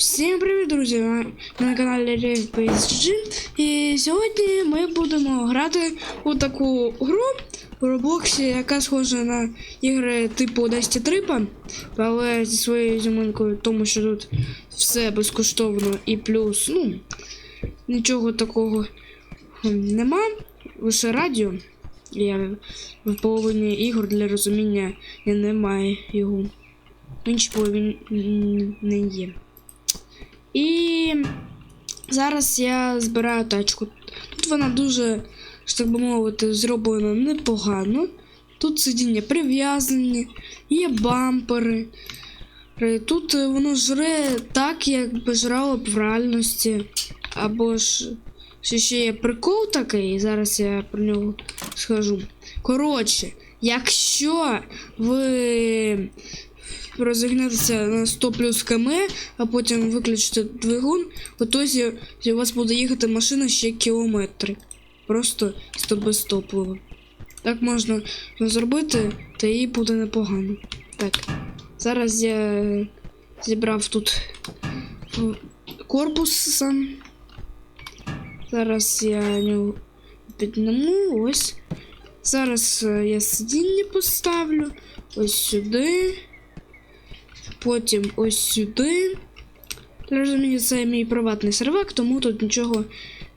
Всім привіт, друзі! Ви на каналі Rev PSG. І сьогодні ми будемо грати у таку гру у Роблоксі, яка схожа на ігри типу Dusty Trip, але зі своєю зіминкою, тому що тут все безкоштовно і плюс, ну, нічого такого нема. Лише радіо. Я в половині ігор для розуміння я не маю його. В іншій половині не є. І зараз я збираю тачку. Тут вона дуже, що так би мовити, зроблена непогано. Тут сидіння прив'язані, є бампери. Е, Тут е, воно жре так, як би жрало б в реальності. Або ж ще, ще є прикол такий, зараз я про нього скажу. Коротше, якщо ви розігнатися на 100 плюс км, а потім виключити двигун, в у вас буде їхати машина ще кілометри. Просто без топлива. Так можна зробити, та і буде непогано. Так, зараз я зібрав тут корпус сам. Зараз я нього підніму, ось. Зараз е, я сидіння поставлю ось сюди. Потім ось сюди. Для розуміння, це мій приватний сервак, тому тут нічого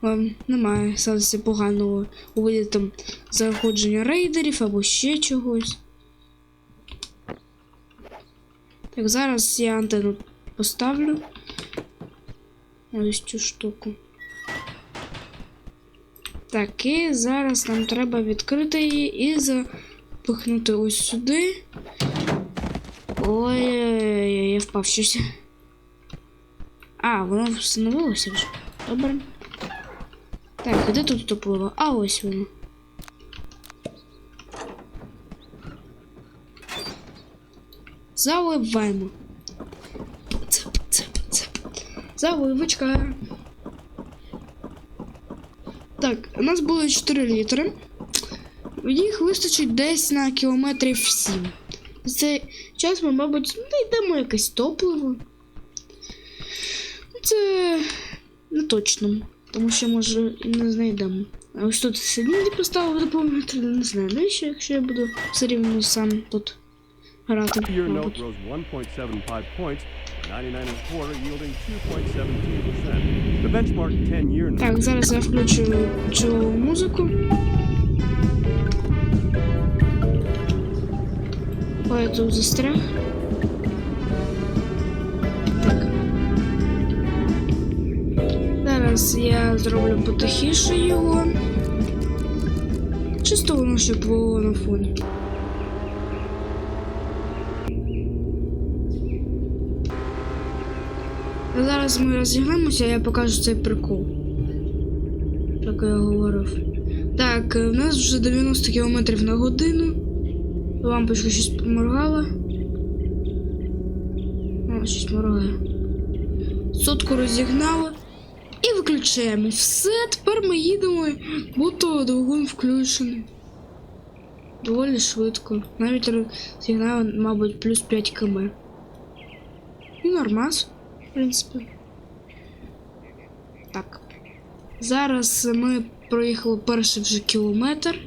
ем, немає сенсу поганого у виді там заходження рейдерів або ще чогось. Так, зараз я антенну поставлю. Ось цю штуку. Так, і зараз нам треба відкрити її і запихнути ось сюди. Ой, я впав щось. А, воно встановилося вже. Добре. Так, де тут топливо? А ось воно. Заливаємо. Заливочка. Так, у нас було 4 літри. Їх вистачить десь на кілометрів 7. За час ми, мабуть, знайдемо якесь топливо. Це не точно, тому що може і не знайдемо. А ось тут сидіння поставив доповнити, не знаю, навіщо, якщо я буду все рівно сам тут грати. Мабуть. rose 1.75 points, 99 and a quarter, yielding 2.17%. The benchmark 10-year note Так, зараз я включу цю музику. Ой, я тут застряг. Так. Зараз я зроблю потихіше його. Чисто воно щоб було на фоні. Зараз ми розігнемося, я покажу цей прикол. Так я говорив. Так, е, в нас вже 90 км на годину. Лампочка щось поморгала. О, щось моргає. Сотку розігнали. І виключаємо. Все, тепер ми їдемо, будто двигун включений. Доволі швидко. Навіть розігнали, мабуть, плюс 5 км. І нормас, в принципі. Так. Зараз ми проїхали перший вже кілометр.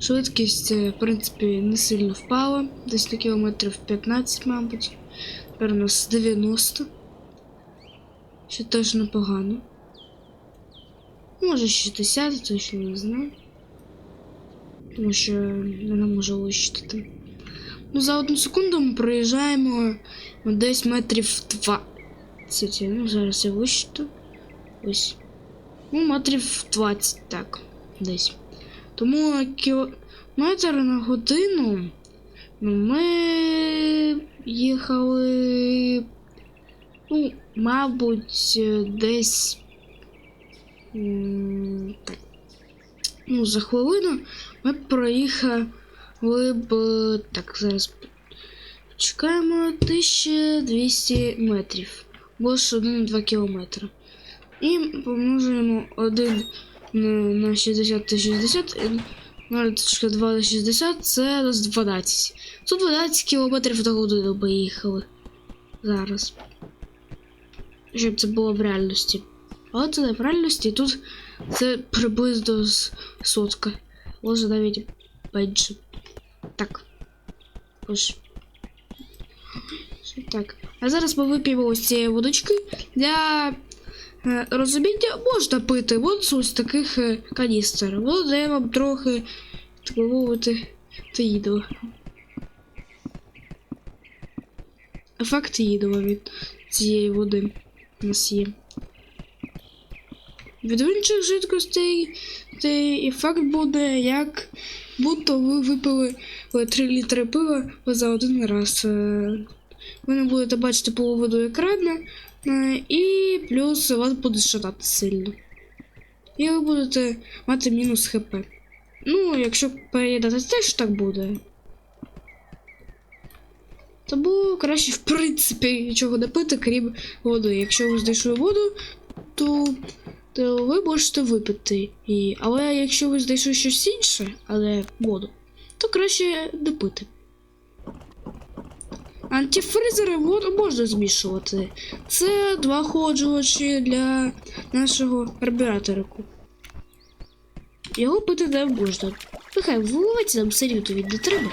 Швидкість, е, в принципі, не сильно впала. Десь на кілометрів 15, мабуть. Тепер у нас 90. Що теж непогано. Може 60, точно не знаю. Тому що я не можу вищити. Ну, за одну секунду ми проїжджаємо десь метрів 20. Ну, зараз я вищиту. Ось. Ну, метрів 20, так, десь. Тому кілометр на годину. Ну, ми їхали. Ну, мабуть, десь. Ну, за хвилину ми проїхали б. Так, зараз чекаємо 1200 метрів. Бо ж 1,2 кілометри. І помножуємо 1 на, на 60 та 60. 0,2 на 60 це десь 12. Тут 12 кілометрів до годину їхали. Зараз. щоб це було в реальності. Але це не в реальності, тут це приблизно сотка. Може навіть менше. Так. Ось. Так. А зараз ми вип'ємо ось цієї водички. Для розуміння можна пити от з ось таких е, каністр. Воно дає вам трохи, мовити, таїдова. Ефект їдова від цієї води у нас є. Від інших жидкостей цей ефект буде як будто ви випили 3 літри пива за один раз. Е, Ви не будете бачити половину екрану, е, і плюс вас буде шатати сильно. І ви будете мати мінус ХП. Ну, якщо переїдати, теж так буде. Тому краще, в принципі, нічого не пити, крім води. Якщо ви знайшли воду, то, то ви можете випити її. Але якщо ви знайшли щось інше, але воду, то краще не пити. Антифризери можна змішувати. Це два охолоджувачі для нашого карбюраторику. Його пити можна. Нехай виливайте нам він не треба.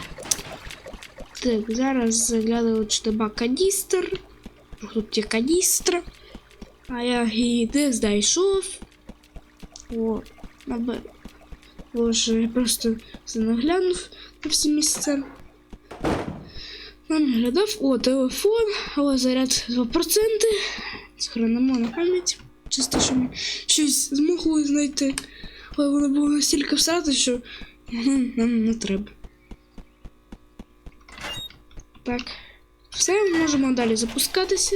Так, зараз заглянули, чи нема каністр. Тут є каністра. А я її не знайшов. О, аби. Боже, я просто це наглянув на всі місця. Нам глядав, о, телефон, о, заряд 2%. Схоронимо на пам'ять. Чисто, що ми щось змогли знайти. Але воно було настільки всрати, що ну, нам не треба. Так. Все, ми можемо далі запускатися.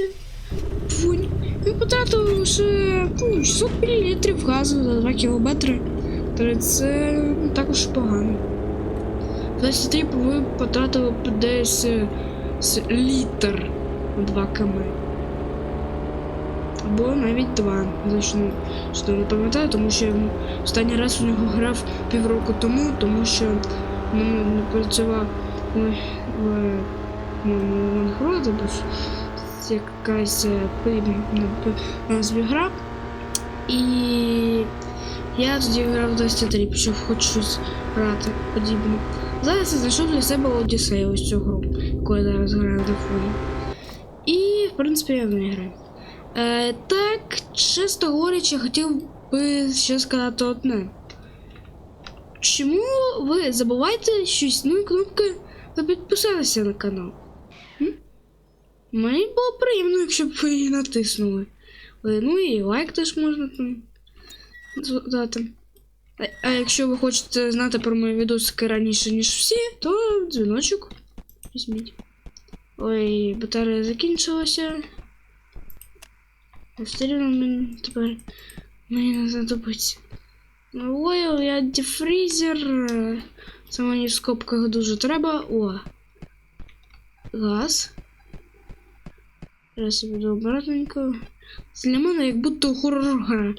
Фунь. Ми потратили лише ну, 600 мл газу за 2 кілометри. Тобто це також погано. 23 ви потратили десь е, з літр на 2 км. Або навіть 2. Точно що не пам'ятаю, тому що я останній раз у нього грав півроку тому, тому що мене не працював був якась е, назві гра. І я тоді грав в 23, почав хоч щось грати подібне. Зараз я знайшов для себе Одіссею ось цю гру, яку я зараз граю на фоні. І, в принципі, я в неї граю. Е, так, чесно говорячи, хотів би ще сказати одне. Чому ви забуваєте, що існує кнопка та підписатися на канал? Мені було приємно, якщо б ви її натиснули. Е, Ну і лайк теж можна там дати. А, якщо ви хочете знати про мої відосики раніше, ніж всі, то дзвіночок візьміть. Ой, батарея закінчилася. Все рівно мені тепер мені не знадобиться. Ой, я дефрізер. Це мені в скобках дуже треба. О. Газ. Зараз я буду обратненько. Для мене як будто хоррор гра.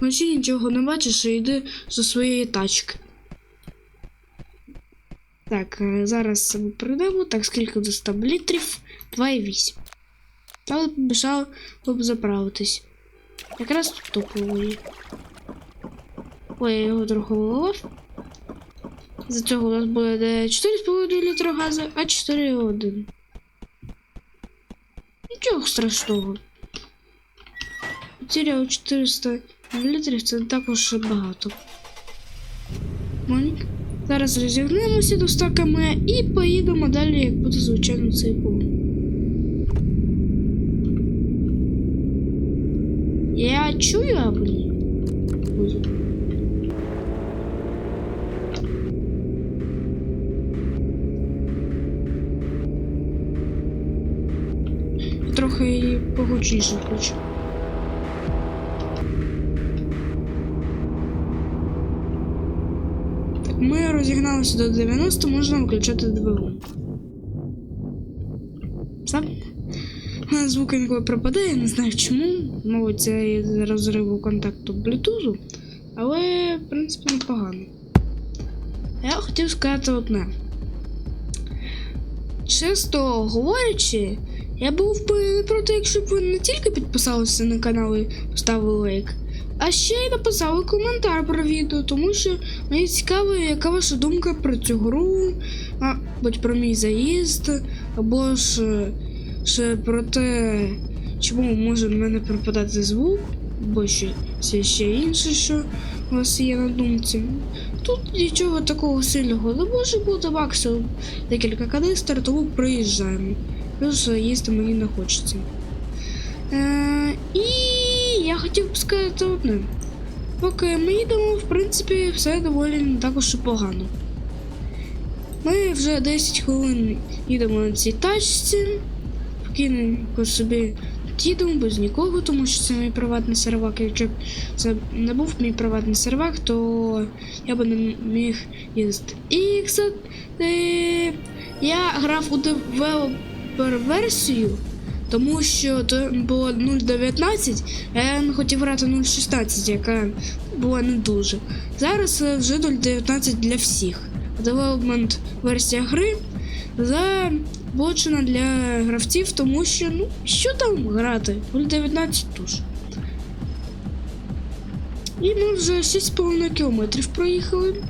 Вночі нічого не бачиш і йди зі своєї тачки. Так, е, зараз прийдемо. Так, скільки до 100 літрів? 2,8. Але побіжав б заправитись. Якраз тут топово є. Ой, я його трохи виливав. За цього у нас буде 4,5 літра газу, а 4,1. Нічого страшного. Потеряв 400 мл, це не також багато. Монік. Зараз розігнемося до 100 км і поїдемо далі, як буде звичайно цей був. Я чую? Музику. Трохи погучніше включу. Розігналися до 90, можна виключати двигун. Сам? Звук інколи пропадає, не знаю чому. Мабуть, це із розриву контакту Bluetooth, але, в принципі, непогано. Я хотів сказати одне. Чисто говорячи, Я був би проти, якщо б ви не тільки підписалися на канал і поставили лайк, а ще й написали коментар про відео, тому що мені цікаво, яка ваша думка про цю гру, або про мій заїзд, або ж ще про те, чому може в мене пропадати звук, або ще, ще інше, що у вас є на думці. Тут нічого такого сильного не може бути максимум декілька канистр, тому приїжджаємо. Плюс їсти мені не хочеться. Е, і я хотів б сказати одне. Поки ми їдемо, в принципі, все доволі не також погано. Ми вже 10 хвилин їдемо на цій тачці. Спокійненько собі їдемо без нікого, тому що це мій приватний сервак. Якщо б це не був мій приватний сервак, то я би не міг їздити. І, кстати, я грав у девелопер-версію, тому що то було 0.19, а я хотів грати 0.16, яка була не дуже. Зараз вже 0.19 для всіх. Девелопмент версія гри заблочена для гравців, тому що ну що там грати? 0.19 дуже. І ми вже 6,5 кілометрів проїхали.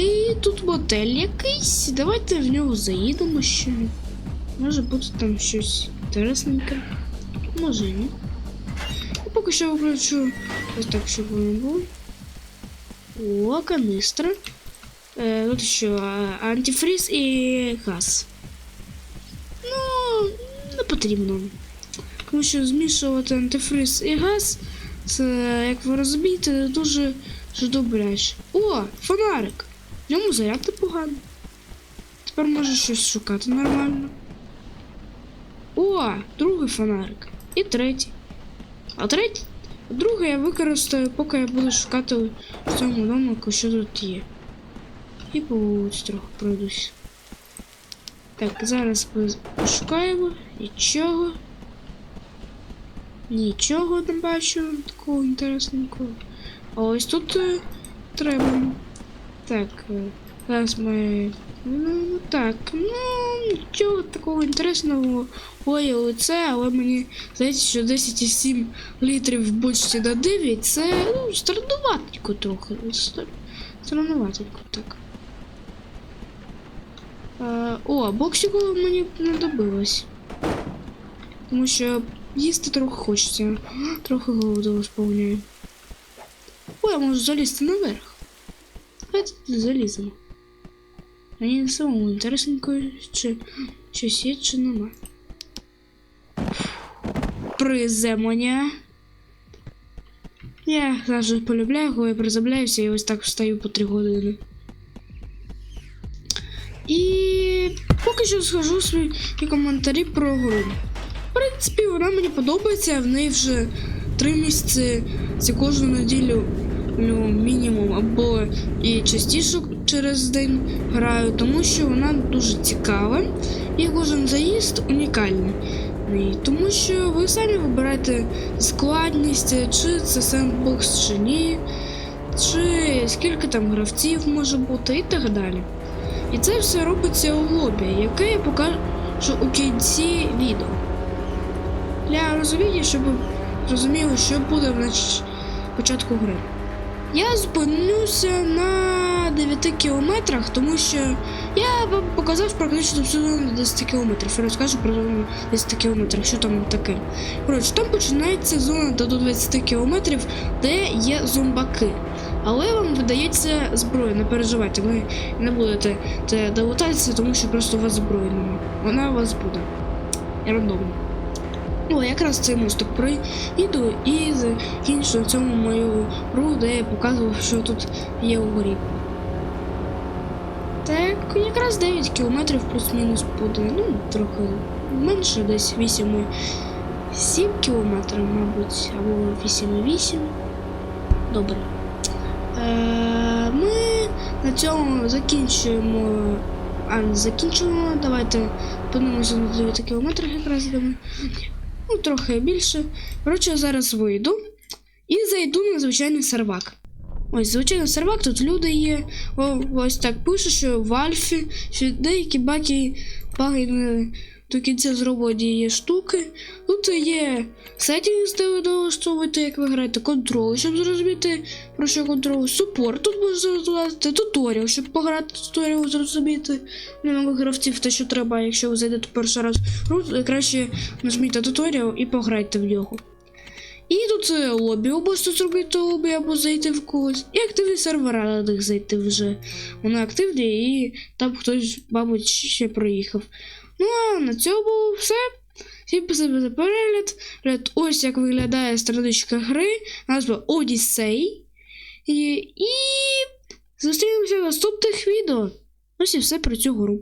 І тут мотель якийсь. Давайте в нього заїдемо ще. Може бути там щось інтересненьке. Може і ні. І поки що виключу ось так, щоб воно було. О, канистра. Е, тут що, а, антифриз і газ. Ну, не потрібно. Тому що змішувати антифриз і газ, це, як ви розумієте, дуже добряче. О, фонарик! В ньому заряд непогано. Тепер можу щось шукати нормально. О, другий фонарик. І третій. А третій. Другий я використаю, поки я буду шукати в цьому домику, що тут є. І по трохи пройдусь. Так, зараз пошукаємо. Нічого. Нічого не бачу такого інтересненького. А ось тут е, треба. Так, е, зараз ми. Ну, так, ну, нічого такого інтересного ой, лице, але мені здається, що 10,7 літрів в бочці на 9 це ну, странноватенько трохи. Стар- так. Е, о, боксику мені не добилось. Тому що їсти трохи хочеться. Трохи голоду сповняє. О, я можу залізти наверх. Давайте заліземо. Мені самому інтересненько, чи щось є, чи нема. Приземлення. Я завжди полюбляю, коли я приземляюся і ось так встаю по 3 години. І поки що схожу свої коментарі про гру. В принципі, вона мені подобається, в неї вже 3 місяці це кожну неділю ну, мінімум або і частіше через день граю, тому що вона дуже цікава і кожен заїзд унікальний. Тому що ви самі вибираєте складність, чи це сендбокс, чи ні, чи скільки там гравців може бути і так далі. І це все робиться у лобі, яке я покажу у кінці відео. Для розуміння, щоб розуміли, що буде ч- початку гри. Я зупинюся на 9 кілометрах, тому що я вам показав практично всю зону 10 кілометрів. Я розкажу про зону 10 кілометрів, що там таке. Коротше, там починається зона до 20 кілометрів, де є зомбаки. Але вам видається зброя, не переживайте, ви не будете те долутатися, тому що просто у вас зброї немає. Вона у вас буде. Рандомно. О, якраз цей мостик проїду і закінчу на цьому мою гру, де я показував, що тут є у горі. Так, якраз 9 кілометрів плюс-мінус буде. Ну, трохи менше, десь 8 7 кілометрів, мабуть, або 8,8. Добре. Е, ми на цьому закінчуємо. А, закінчуємо. Давайте подивимося на 9 кілометрів якраз йдемо. Ну, трохи більше. Коротше, зараз вийду і зайду на звичайний сервак. Ось, звичайний сервак, тут люди є. О, ось так пише, що в Альфі, що деякі баки баги до кінця зроблені є штуки. Тут є сеттінг, де ви налаштовуєте, як ви граєте, контрол, щоб зрозуміти, про що контрол, супорт. Тут можна додати туторіал, щоб пограти туторіал, зрозуміти для нових гравців те, що треба, якщо ви зайдете перший раз в гру, краще нажміть туторіал і пограйте в нього. І тут е, лобі, ви можете зробити лобі або зайти в когось. І активні сервера на них зайти вже. Вони активні і там хтось, мабуть, ще проїхав. Ну а на цьому було все. Всім спасибо за перегляд. Ось як виглядає страничка гри. Назва Odyssey. І, і зустрінемося в наступних відео. Ось і все про цю гру.